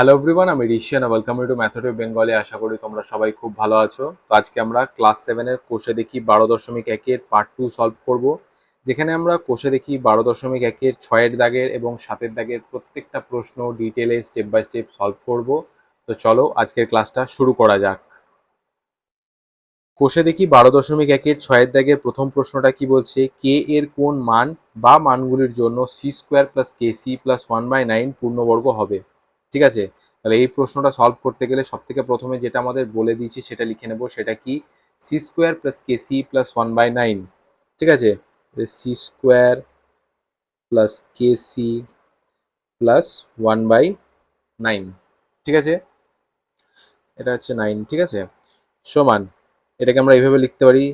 Hello everyone আমি Rishiyan welcome to method বেঙ্গলে আশা করি তোমরা সবাই খুব ভালো আছো। তো আজকে আমরা ক্লাস সেভেনের কোষে দেখি বারো দশমিক একের পার্ট টু সলভ করব, যেখানে আমরা কোষে দেখি বারো দশমিক একের ছয়ের দাগের এবং সাতের দাগের প্রত্যেকটা প্রশ্ন ডিটেলে স্টেপ বাই স্টেপ সলভ করব। তো চলো আজকের ক্লাসটা শুরু করা যাক। কোষে দেখি বারো দশমিক একের ছয়ের দাগের প্রথম প্রশ্নটা কি বলছে? কে এর কোন মান বা মানগুলির জন্য C square plus K C plus one by nine পূর্ণবর্গ হবে? ঠিক আছে? তাহলে এই প্রশ্নটা সলভ করতে গেলে সব থেকে প্রথমে যেটা আমাদের বলে দিয়েছি সেটা লিখে নেব, সেটা কি? C square plus K C plus one by nine ঠিক আছে? C square plus K C plus one by nine ঠিক আছে? এটা হচ্ছে নাইন ঠিক আছে? সমান, এটাকে আমরা এইভাবে লিখতে পারি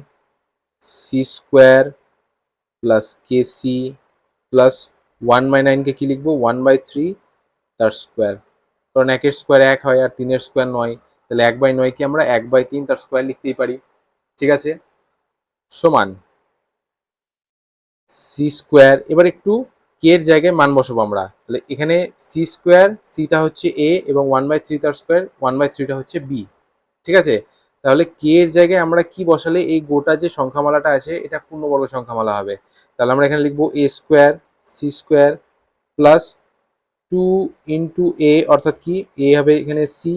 C square plus K C plus one by নাইনকে কী লিখব? ওয়ান বাই থ্রি তার স্কোয়ার কারণ একের স্কোয়ার এক হয় আর তিনের স্কোয়ার নয়। তাহলে এক বাই নয়কে আমরা? এক বাই তিন তার স্কোয়ার লিখতেই পারি। ঠিক আছে? সমান সি স্কোয়ার এবার একটু কে এর জায়গায় মান বসাবো আমরা। তাহলে এখানে সি স্কোয়ার সিটা হচ্ছে এ এবং ওয়ান বাই থ্রি তার স্কোয়ার ওয়ান বাই থ্রিটা হচ্ছে বি ঠিক আছে? তাহলে কে এর জায়গায় আমরা কি বসালে? এই গোটা যে সংখ্যামালাটা আছে, এটা পূর্ণবর্গ সংখ্যামালা হবে। তাহলে আমরা এখানে লিখব A square C square plus two into A অর্থাৎ কি? এ হবে এখানে সি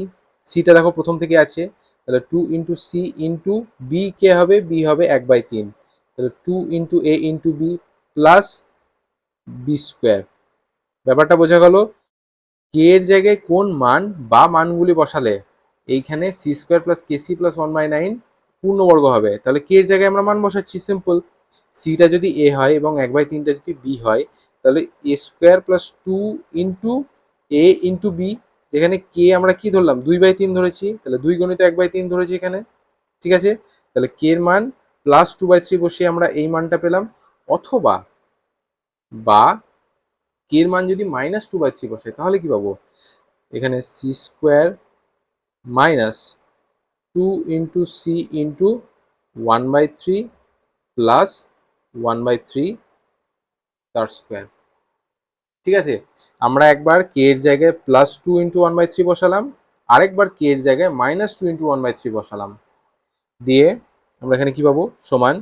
সিটা দেখো প্রথম থেকে আছে। তাহলে two into C into B কে হবে? বি হবে এক বাই তিন। তাহলে two into A into B plus B square ব্যাপারটা বোঝা গেল কে এর জায়গায় কোন মান বা মানগুলি বসালে এইখানে C square plus K C plus one by nine পূর্ণবর্গ হবে। তাহলে কে এর জায়গায় আমরা মান বসাচ্ছি সিম্পল সিটা যদি এ হয় এবং এক বাই তিনটা যদি বি হয় তাহলে A square plus two into A into B যেখানে কে আমরা কি ধরলাম? দুই বাই তিন ধরেছি, তাহলে দুই গণিত এক বাই তিন ধরেছি এখানে, ঠিক আছে? তাহলে কে এর মান প্লাস টু বাই থ্রি বসিয়ে আমরা এই মানটা পেলাম, অথবা বা কে এর মান যদি মাইনাস টু বাই থ্রি বসে তাহলে কি পাবো? এখানে C square minus two into C into one by three plus one by three তার স্কোয়ার ঠিক আছে? আমরা একবার কে এর জায়গায় plus two into one by three বসালাম, আরেকবার কে এর জায়গায় minus two into one by three বসালাম। দিয়ে আমরা এখানে কি পাবো? সমান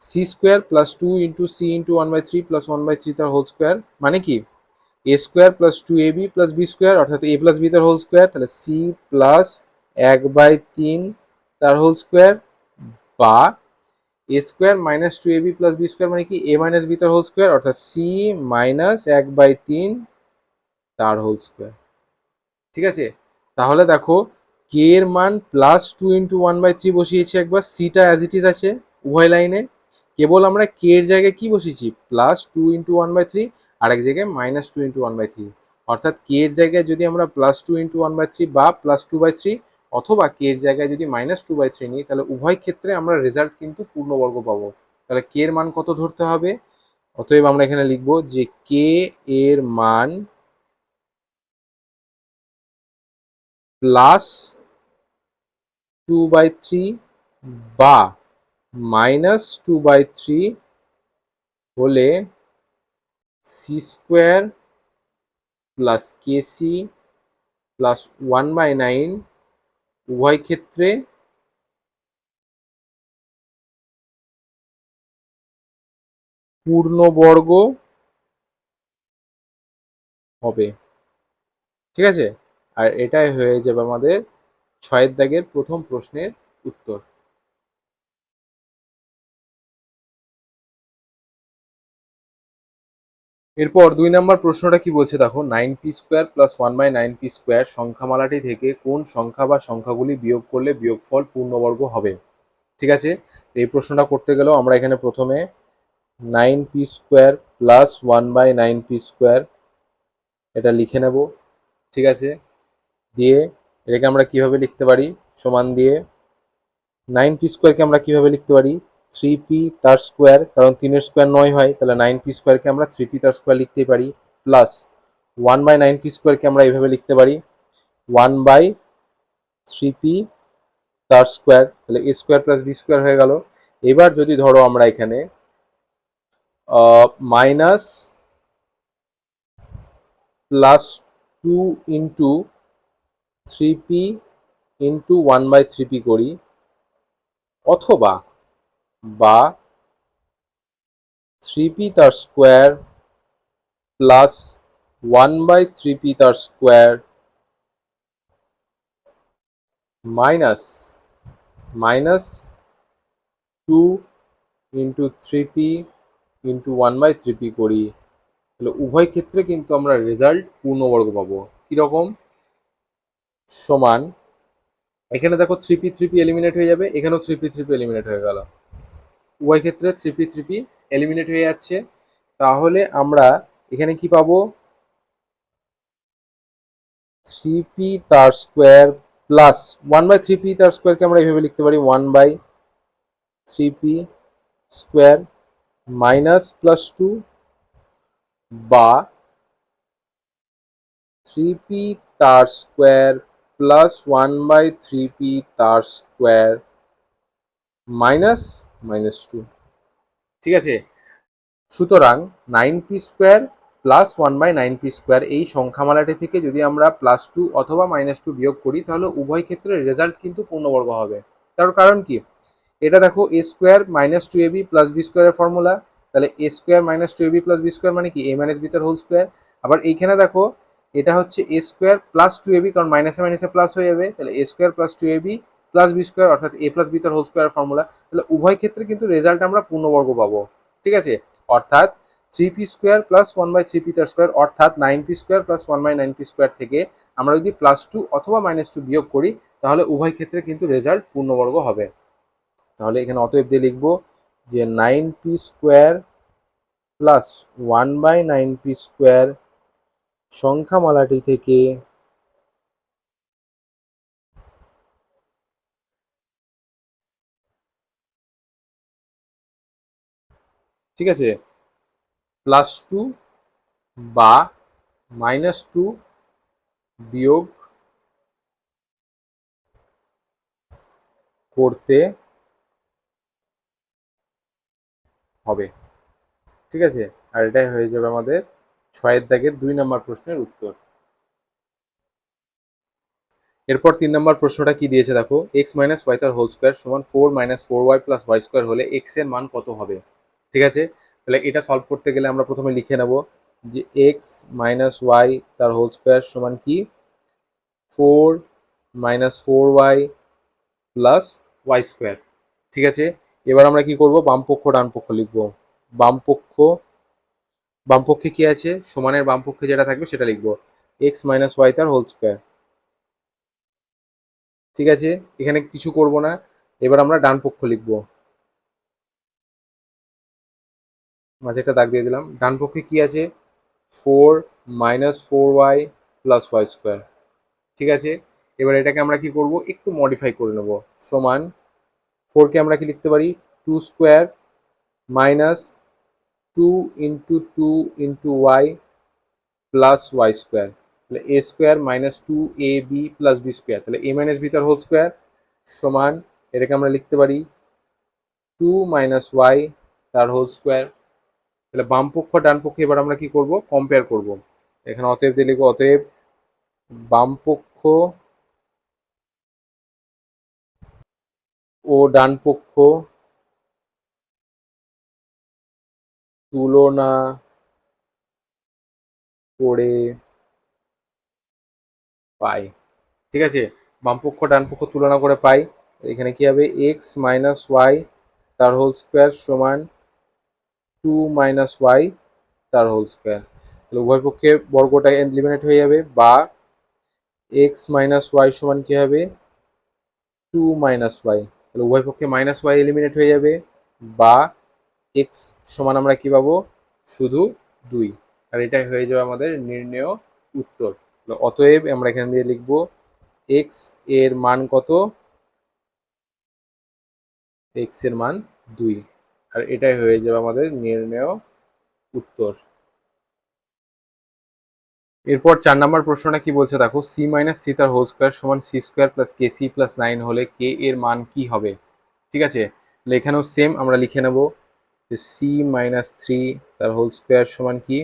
C square plus two into C into one by three plus one by three তার হোল স্কোয়ার মানে কি? A square plus two A B plus B square অর্থাৎ এ প্লাস বি তার হোল স্কোয়ার তাহলে সি প্লাস এক by তিন তার whole square বা A square minus two A B plus B square মানে কি? এ মাইনাস বি তার হোল স্কোয়ার, অর্থাৎ সি মাইনাস এক বাই তিন তার হোল স্কোয়ার। ঠিক আছে? তাহলে দেখো কে এর মান plus two into one by three বসিয়েছি একবার সিটা অ্যাজ ইট ইজ আছে উভয় লাইনে। কেবল আমরা কে এর জায়গায় কি বসিয়েছি? Plus two into one by three আর এক জায়গায় minus two into one by three অর্থাৎ কে এর জায়গায় যদি আমরা plus two into one by three বা প্লাস টু বাই থ্রি অথবা কে এর জায়গায় যদি মাইনাস টু বাই থ্রি নিই, তাহলে উভয় ক্ষেত্রে আমরা রেজাল্ট কিন্তু পূর্ণবর্গ পাবো। তাহলে কে এর মান কত ধরতে হবে? অতএব আমরা এখানে লিখব যে কে এর মান প্লাস টু বাই থ্রি বা মাইনাস টু বাই থ্রি হলে C square plus K C plus one by nine উভয় ক্ষেত্রে পূর্ণবর্গ হবে। ঠিক আছে? আর এটাই হয়ে যাবে আমাদের ছয়ের দাগের প্রথম প্রশ্নের উত্তর। এরপর দুই নম্বর প্রশ্নটা কি বলছে দেখো nine P square plus one by nine P square সংখ্যামালাটি থেকে কোন সংখ্যা বা সংখ্যাগুলি বিয়োগ করলে বিয়োগফল পূর্ণবর্গ হবে? ঠিক আছে? এই প্রশ্নটা করতে গেলেও আমরা এখানে প্রথমে nine P square plus one by nine P square এটা লিখে নেব, ঠিক আছে? দিয়ে এটাকে আমরা কীভাবে লিখতে পারি? সমান দিয়ে নাইন পি স্কোয়ারকে আমরা কীভাবে লিখতে পারি? থ্রি পি তার স্কোয়ার কারণ তিনের স্কোয়ার নয় হয়, তাহলে নাইন পি স্কোয়ারকে আমরা থ্রি পি তার স্কোয়ার লিখতে পারি plus one by nine P স্কোয়ারকে আমরা এইভাবে লিখতে পারি ওয়ান বাই থ্রি পি তার স্কোয়ার তাহলে A square plus B square হয়ে গেল। এবার যদি ধরো আমরা এখানে minus plus two into three P into one by three P করি, অথবা বা থ্রি পি তার square plus one by three P তার square minus minus two into three P into one by three P করি, তাহলে উভয় ক্ষেত্রে কিন্তু আমরা রেজাল্ট পূর্ণবর্গ পাবো। কীরকম? সমান, এখানে দেখো three P three P eliminate হয়ে যাবে, এখানেও three P three P eliminate হয়ে গেল। উভয় ক্ষেত্রে three P three P eliminate হয়ে যাচ্ছে। তাহলে আমরা এখানে কি পাবো? থ্রি পি তার square plus one by three P তার স্কোয়ারকে আমরা এইভাবে লিখতে পারি one by three P square minus plus two বা থ্রি পি তার square plus one by three P তার স্কোয়ার মাইনাস মাইনাস টু ঠিক আছে? সুতরাং nine P square plus one by nine P square এই সংখ্যামালাটি থেকে যদি আমরা প্লাস টু অথবা মাইনাস টু বিয়োগ করি, তাহলে উভয় ক্ষেত্রে রেজাল্ট কিন্তু পূর্ণবর্গ হবে। তার কারণ কি? এটা দেখো A square minus two A B plus B স্কোয়ারের ফর্মুলা তাহলে A square minus two A B plus B square মানে কি? এ মাইনাস বি তার হোল স্কোয়ার আবার এইখানে দেখো, এটা হচ্ছে A square plus two A B কারণ মাইনাসে মাইনাসে প্লাস হয়ে যাবে। তাহলে A square plus two A B plus B square অর্থাৎ এ প্লাস বি তার হোল স্কোয়ার ফর্মুলা তাহলে উভয় ক্ষেত্রে কিন্তু রেজাল্ট আমরা পূর্ণবর্গ পাবো, ঠিক আছে? অর্থাৎ three P square plus one by three P তার স্কোয়ার অর্থাৎ nine P square plus one by nine P square থেকে আমরা যদি প্লাস টু অথবা মাইনাস টু বিয়োগ করি, তাহলে উভয় ক্ষেত্রে কিন্তু রেজাল্ট পূর্ণবর্গ হবে। তাহলে এখানে অতএব দিয়ে লিখব যে nine P square plus one by nine P square সংখ্যামালাটি থেকে ঠিক আছে? প্লাস টু বা মাইনাস টু বিয়োগ করতে হবে। ঠিক আছে? আর এটাই হয়ে যাবে আমাদের ছয়ের দাগের দুই নম্বর প্রশ্নের উত্তর। এরপর তিন নম্বর প্রশ্নটা কি দিয়েছে দেখো? এক্স মাইনাস ওয়াই তার হোল স্কোয়ার সমান four minus four Y plus Y square হলে এক্সের মান কত হবে? ঠিক আছে? তাহলে এটা সলভ করতে গেলে আমরা প্রথমে লিখে নেব যে এক্স মাইনাস ওয়াই তার হোল স্কোয়ার সমান কি? Four minus four Y plus Y square ঠিক আছে? এবার আমরা কি করব? বাম পক্ষ, ডান পক্ষ লিখব। বাম পক্ষ, বাম পক্ষে কি আছে? সমানের বাম পক্ষে যেটা থাকবে সেটা লিখব। এক্স মাইনাস ওয়াই তার হোল স্কোয়ার ঠিক আছে? এখানে কিছু করব না। এবার আমরা ডান পক্ষ লিখব। মাঝে একটা দাগ দিয়ে দিলাম। ডান পক্ষে কি আছে? Four minus four Y plus Y square. ঠিক আছে? এবার এটাকে আমরা কি করব? একটু মডিফাই করে নেব। সমান ফোরকে আমরা কি লিখতে পারি? Two square minus two into two into Y plus Y square তাহলে A square minus two A B plus B square তাহলে এ মাইনাস বি তার হোল স্কোয়ার সমান এটাকে আমরা লিখতে পারি টু মাইনাস ওয়াই তার হোল স্কোয়ার তাহলে বাম পক্ষ, ডান পক্ষ, এবার আমরা কি করব? কম্পেয়ার করব। এখানে অতএব দিয়ে লিখব, অতএব বাম পক্ষ ও ডান পক্ষ তুলনা করে পাই। ঠিক আছে? বামপক্ষ ডান পক্ষ তুলনা করে পাই। এখানে কি হবে? এক্স মাইনাস ওয়াই তার হোল স্কোয়ার সমান টু মাইনাস ওয়াই তার হোল স্কোয়ার। তাহলে উভয় পক্ষে বর্গটা এলিমিনেট হয়ে যাবে বা এক্স মাইনাস ওয়াই সমান কী হবে? Two minus Y. তাহলে উভয় পক্ষে মাইনাস ওয়াই এলিমিনেট হয়ে যাবে বা এক্স সমান আমরা কী পাবো? শুধু দুই। আর এটাই হয়ে যাবে আমাদের নির্ণয় উত্তর। অতএব আমরা এখান দিয়ে লিখব এক্সের মান কত? এক্সের মান দুই। আর এটাই হয়ে যাবে আমাদের নির্ণয় উত্তর। এরপর চার নম্বর প্রশ্নটা কি বলছে দেখো সি মাইনাস সি তার হোল স্কোয়ার সমান C square plus K C plus nine হলে কে এর মান কি হবে? ঠিক আছে? এখানেও সেম আমরা লিখে নেব যে সি মাইনাস থ্রি তার হোল স্কোয়ার সমান কি?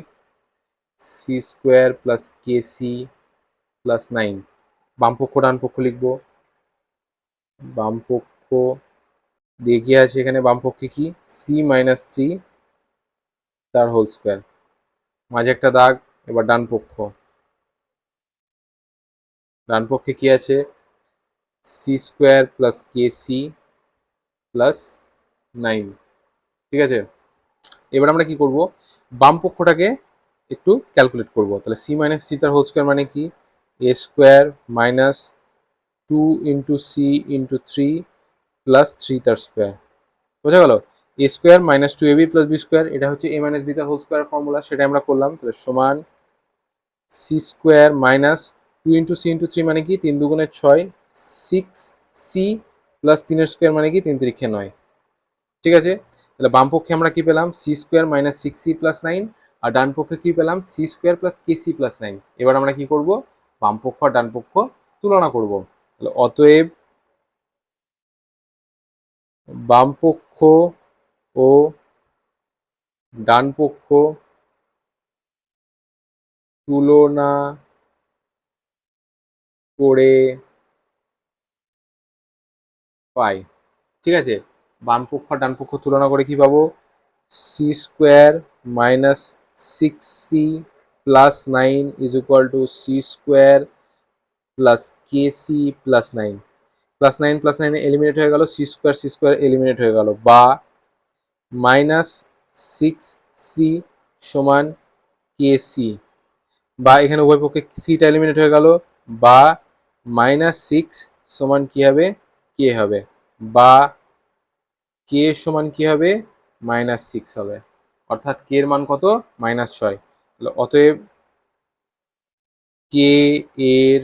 C square plus K C plus nine বামপক্ষ ডান পক্ষ লিখব। বামপক্ষ দিয়ে কি আছে এখানে বামপক্ষে কি? সি মাইনাস থ্রি তার হোল স্কোয়ার মাঝে একটা দাগ, এবার ডান পক্ষ। ডান পক্ষে কি আছে? C square plus K C plus nine ঠিক আছে? এবার আমরা কি করব? বাম পক্ষটাকে একটু ক্যালকুলেট করব। তাহলে সি মাইনাস সি তার হোল স্কোয়ার মানে কি? A square minus two into C into three plus three তার স্কোয়ার বোঝা গেল? A square minus two A B plus B square এটা হচ্ছে এ মাইনাস বি তার হোল স্কোয়ার ফর্মুলা সেটা আমরা করলাম। তাহলে সমান C square minus two into C into three মানে কি? তিন দুগুণের ছয় সিক্স সি প্লাস তিনের স্কোয়ার মানে কি? তিন তিরিক্ষে নয়। ঠিক আছে? তাহলে বাম পক্ষে আমরা কি পেলাম? C square minus six C plus nine আর ডান পক্ষে কি পেলাম? C square plus K C plus nine এবার আমরা কি করব? বাম পক্ষ আর ডান পক্ষ তুলনা করব। তাহলে অতএব বাম পক্ষ ও ডান পক্ষ তুলনা করে পাই। ঠিক আছে? বাম পক্ষ আর ডান পক্ষ তুলনা করে কি পাবো? C square minus six C plus nine is equal to C square plus K C plus nine plus nine plus nine eliminate হয়ে গেল C square C square eliminate হয়ে গেল, বা মাইনাস সিক্স সি সমান কে সি বা এখানে উভয় পক্ষে সিটা এলিমিনেট হয়ে গেল, বা মাইনাস সিক্স সমান কি হবে কে হবে, বা কে সমান কি হবে মাইনাস সিক্স হবে, অর্থাৎ কে এর মান কত মাইনাস ছয়, তাহলে অতএব কে এর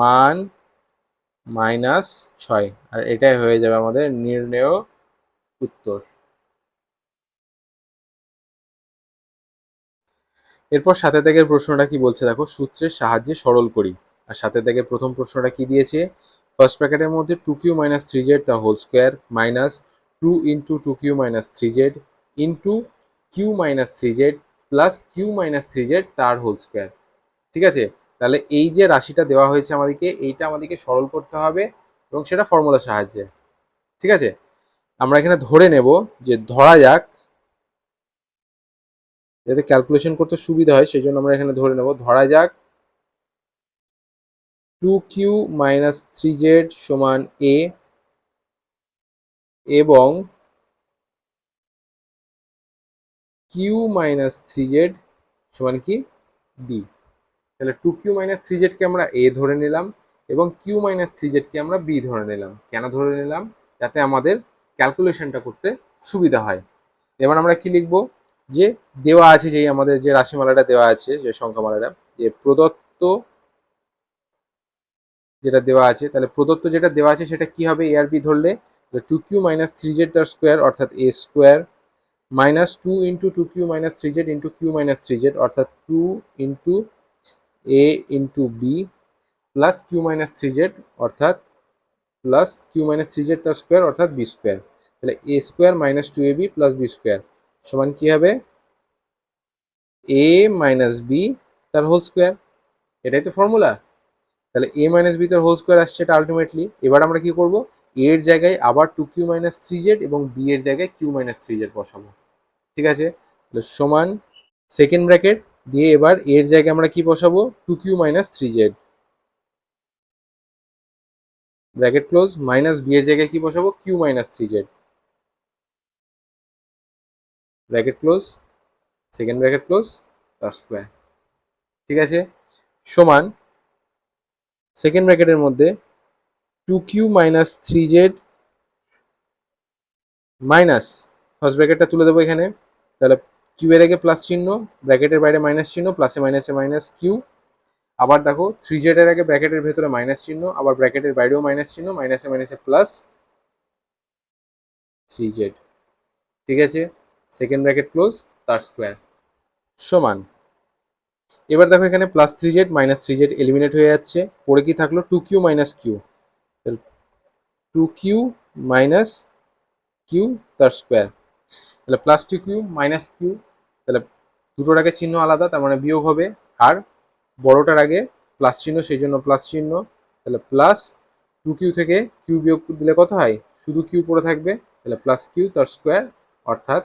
মান মাইনাস ছয়। আর এটাই হয়ে যাবে আমাদের নির্ণেয় উত্তর। এরপর সাথে দাগের প্রশ্নটা কি বলছে? দেখো, সূত্রের সাহায্যে সরল করি। আর সাথে দাগের প্রথম প্রশ্নটা কি দিয়েছে? ফার্স্ট প্যাকেটের মধ্যে two q minus three z the whole square minus two into two q minus three z into q minus three z plus q minus three z তার হোল স্কোয়ার ঠিক আছে? তাহলে এই যে রাশিটা দেওয়া হয়েছে আমাদেরকে, এইটা আমাদেরকে সরল করতে হবে এবং সেটা ফর্মুলার সাহায্যে। ঠিক আছে? আমরা এখানে ধরে নেব যে ধরা যাক, যাতে ক্যালকুলেশন করতে সুবিধা হয়, সেই জন্য আমরা এখানে ধরে নেব, ধরা যাক two q minus three z সমান এ এবং কিউ মাইনাস থ্রি জেড সমান কি? বি তাহলে টু কিউ মাইনাস থ্রি জেডকে আমরা এ ধরে নিলাম এবং কিউ মাইনাস থ্রি জেডকে আমরা বি ধরে নিলাম। কেন ধরে নিলাম? যাতে আমাদের ক্যালকুলেশনটা করতে সুবিধা হয়। এবার আমরা কি লিখব? যে দেওয়া আছে যেই আমাদের যে রাশিমালাটা দেওয়া আছে, যে সংখ্যামালাটা, যে প্রদত্ত যেটা দেওয়া আছে, তাহলে প্রদত্ত যেটা দেওয়া আছে সেটা কি হবে? এ আর বি ধরলে two q minus three z তার স্কোয়ার অর্থাৎ A square minus two into two q minus three z into q minus three z অর্থাৎ two into A into B plus q minus three z অর্থাৎ plus q minus three z তার square অর্থাৎ B square তাহলে A square minus two A B plus B square সমান কি হবে? A minus B তার whole square এটাই তো ফর্মুলা তাহলে এ মাইনাস বি তার হোল স্কোয়ার আসছে এটা আলটিমেটলি এবার আমরা কি করব? এর জায়গায় আবার two q minus three z এবং বি এর জায়গায় কিউ মাইনাস থ্রি জেড বসাবো। ঠিক আছে? তাহলে সমান সেকেন্ড ব্র্যাকেট দিয়ে এবার এর জায়গায় আমরা কি বসাবো? Two q minus three z bracket close minus B এর জায়গায় কি বসাবো? Q minus three z bracket close second bracket close তার স্কোয়ার ঠিক আছে? সমান সেকেন্ড ব্র্যাকেটের মধ্যে two q minus three z minus first ব্র্যাকেটটা তুলে দেবো এখানে। তাহলে কিউ এর আগে প্লাস চিহ্ন ব্র্যাকেটের বাইরে মাইনাস চিহ্ন প্লাসে মাইনাসে মাইনাস কিউ আবার দেখো থ্রি জেডের আগে ব্র্যাকেটের ভেতরে মাইনাস চিহ্ন, আবার ব্র্যাকেটের বাইরেও মাইনাস চিহ্ন মাইনাসে মাইনাসে প্লাস থ্রি জেড ঠিক আছে? সেকেন্ড ব্র্যাকেট ক্লোজ তার স্কোয়ার সমান। এবার দেখো এখানে plus three z minus three z eliminate হয়ে যাচ্ছে। পরে কি থাকল? Two q minus q two q minus q তার স্কোয়ার তাহলে plus two q minus q তাহলে দুটোর আগে চিহ্ন আলাদা, তার মানে বিয়োগ হবে আর বড়টার আগে প্লাস চিহ্ন, সেই জন্য প্লাস চিহ্ন। তাহলে প্লাস টু কিউ থেকে কিউ বিয়োগ দিলে কত হয়? শুধু কিউ পড়ে থাকবে, তাহলে প্লাস কিউ তার স্কোয়ার অর্থাৎ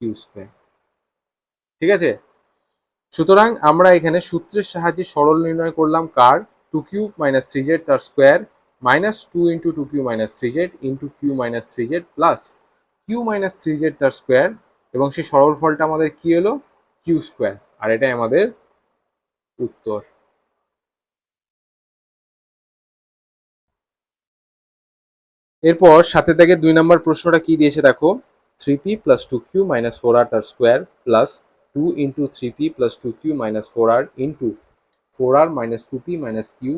কিউ স্কোয়ার ঠিক আছে? সুতরাং আমরা এখানে সূত্রের সাহায্যে সরল নির্ণয় করলাম কার? Two q minus three z তার square minus two into two q minus three z into q minus three z plus q minus three z তার স্কোয়ার এবং সেই সরল ফলটা আমাদের কি হলো? কিউ স্কোয়ার আর এটাই আমাদের উত্তর। এরপর সাথে থেকে দুই নম্বর প্রশ্নটা কি দিয়েছে দেখো? Three p plus two q minus four R তার square plus two into three p plus two q minus four R into four R minus two p minus q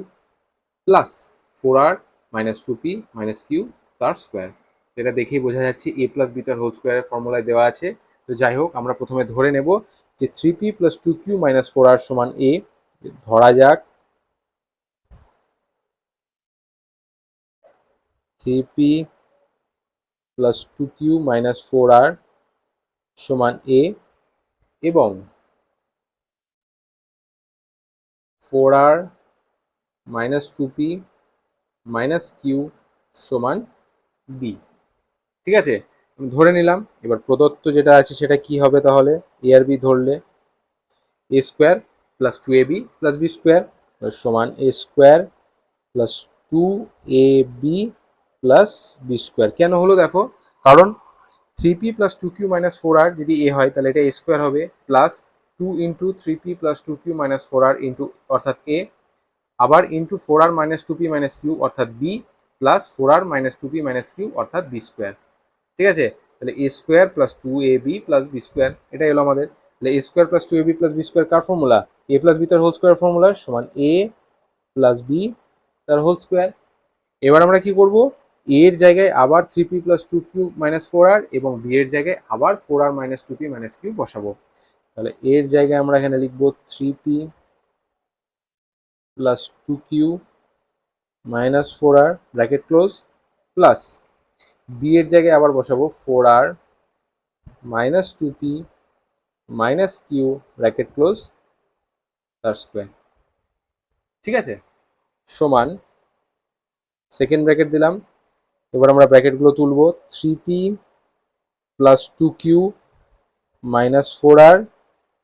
plus four R minus two p minus q তার square যেটা দেখেই বোঝা যাচ্ছে A plus B তার whole স্কোয়ারের ফর্মুলায় দেওয়া আছে। তো যাই হোক, আমরা প্রথমে ধরে নেব যে three p plus two q minus four R সমান এ ধরা যাক। Three p plus two q minus four R সমান এ এবং four R minus two p minus q সমান বি ঠিক আছে? আমি ধরে নিলাম, এবার প্রদত্ত যেটা আছে সেটা কি হবে তাহলে? এ আর বি ধরলে A square plus two A B plus B square সমান A square plus two A B plus B square কেন হলো দেখো? কারণ three p plus two q minus four R যদি এ হয়, তাহলে এটা এ স্কোয়ার হবে plus two into three p plus two q minus four R into অর্থাৎ এ আবার into four R minus two p minus q অর্থাৎ B plus four R minus two p minus q অর্থাৎ B square ঠিক আছে? তাহলে A square plus two A B plus B square এটা এলো আমাদের। তাহলে A square plus two A B plus B square car formula A plus B তার whole square formula সমান এ প্লাস বি তার হোল স্কোয়ার এবার আমরা কি করব? এর জায়গায় আবার three p plus two q minus four R এবং বি এর জায়গায় আবার four R minus two p minus q বসাবো। তাহলে এর জায়গায় আমরা এখানে লিখব three p plus two q minus four R bracket close plus B এর জায়গায় আবার বসাবো four R minus two p minus q bracket close তার স্কোয়ার ঠিক আছে? সমান সেকেন্ড ব্র্যাকেট দিলাম। এবার আমরা ব্র্যাকেটগুলো তুলব। Three p plus two q minus four R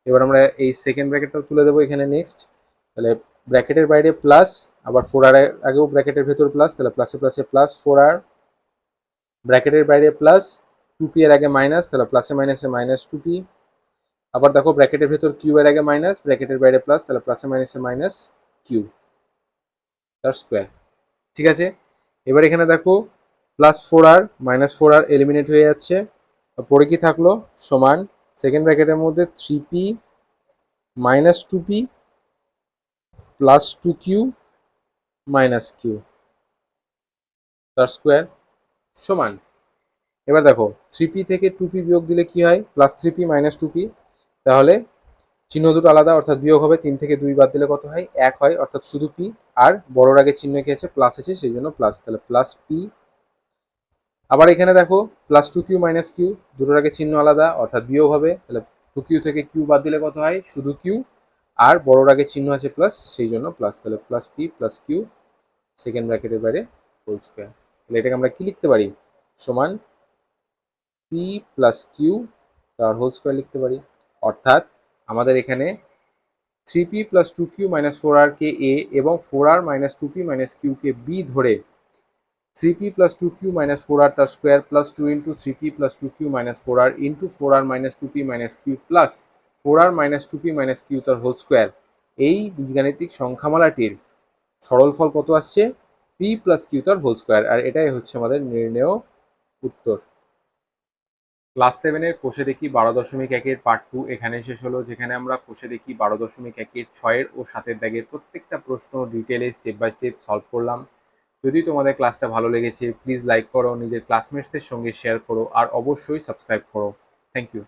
এবার আমরা এই সেকেন্ড ব্র্যাকেটটা তুলে দেবো এখানে নেক্সট তাহলে ব্র্যাকেটের বাইরে প্লাস আবার ফোর আর আগেও ব্র্যাকেটের ভেতর প্লাস তাহলে প্লাসে প্লাসে প্লাস ফোর আর ব্র্যাকেটের বাইরে প্লাস টু পি এর আগে মাইনাস তাহলে প্লাসে মাইনাসে মাইনাস টু পি আবার দেখো ব্র্যাকেটের ভেতর কিউ এর আগে মাইনাস ব্র্যাকেটের বাইরে প্লাস তাহলে প্লাসে মাইনাসে মাইনাস কিউ তার স্কোয়ার ঠিক আছে? এবার এখানে দেখো plus four R minus four R eliminate হয়ে যাচ্ছে। পরে কি থাকল? সমান সেকেন্ড ব্র্যাকেটের মধ্যে three p minus two p plus two q minus q তার স্কোয়ার সমান। এবার দেখো থ্রি পি থেকে টু পি বিয়োগ দিলে কি হয়? Plus three p minus two p তাহলে চিহ্ন দুটো আলাদা, অর্থাৎ বিয়োগ হবে তিন থেকে দুই বাদ দিলে কত হয়? এক হয়, অর্থাৎ শুধু পি আর বড়োর আগে চিহ্ন কি আছে? প্লাস আছে, সেই জন্য প্লাস তাহলে প্লাস পি আবার এখানে দেখো plus two q minus q দুটোর আগে চিহ্ন আলাদা, অর্থাৎ বিয়োগ হবে। তাহলে টু কিউ থেকে কিউ বাদ দিলে কত হয়? শুধু কিউ আর বড়োর আগে চিহ্ন আছে প্লাস সেই জন্য প্লাস তাহলে plus p plus q second ব্র্যাকেটের বাইরে হোল স্কোয়ার তাহলে এটাকে আমরা কি লিখতে পারি? সমান পি প্লাস কিউ তার হোল স্কোয়ার লিখতে পারি। অর্থাৎ আমাদের এখানে three p plus two q minus four R কে এ এবং four R minus two p minus q K B ধরে three p plus two q minus four R তার square plus two into three p plus two q minus four R into four R minus two p minus q plus four R minus two p minus q তার whole square এই বীজগাণিতিক সংখ্যামালাটির সরল ফল কত আসছে? P plus Q তার whole square আর এটাই হচ্ছে আমাদের নির্ণেয় উত্তর। ক্লাস সেভেনের কোষে দেখি বারো দশমিক একের পার্ট টু এখানে শেষ হলো, যেখানে আমরা কোষে দেখি বারো দশমিক একের ছয়ের ও সাতের দাগের প্রত্যেকটা প্রশ্ন ডিটেলে স্টেপ বাই স্টেপ সলভ করলাম। যদি তোমাদের ক্লাসটা ভালো লেগেছে প্লিজ লাইক করো, নিজের ক্লাসমেটসদের সঙ্গে শেয়ার করো, আর অবশ্যই সাবস্ক্রাইব করো। Thank you